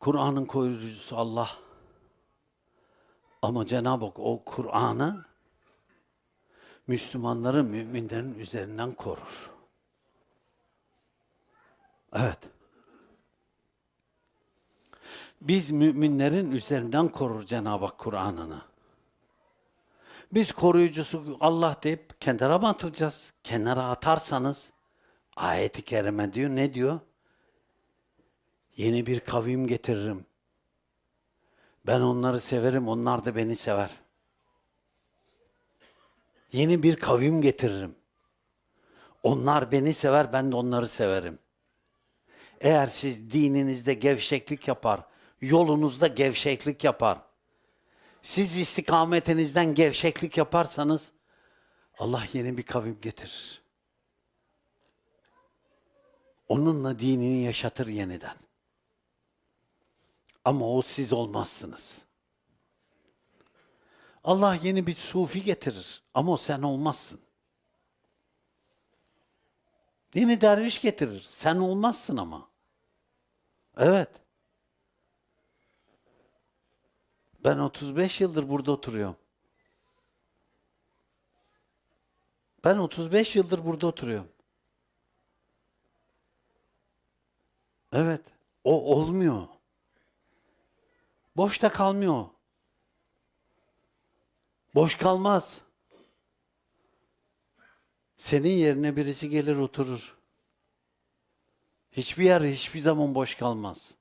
Kur'an'ın koruyucusu Allah. Ama Cenab-ı Hak o Kur'an'ı Müslümanların, müminlerin üzerinden korur. Evet. Biz müminlerin üzerinden korur Cenab-ı Hak Kur'an'ını. Biz koruyucusu Allah deyip kenara mı atacağız? Kenara atarsanız ayeti kerime diyor ne diyor? Yeni bir kavim getiririm. Ben onları severim, onlar da beni sever. Yeni bir kavim getiririm. Onlar beni sever, ben de onları severim. Eğer siz dininizde gevşeklik yapar, yolunuzda gevşeklik yapar, siz istikametinizden gevşeklik yaparsanız Allah yeni bir kavim getirir. Onunla dinini yaşatır yeniden. Ama o siz olmazsınız. Allah yeni bir sufi getirir ama o sen olmazsın. Yeni derviş getirir. Sen olmazsın ama. Evet. Ben 35 yıldır burada oturuyorum. Ben 35 yıldır burada oturuyorum. Evet. O olmuyor. Boşta kalmıyor. Boş kalmaz. Senin yerine birisi gelir oturur. Hiçbir yer hiçbir zaman boş kalmaz.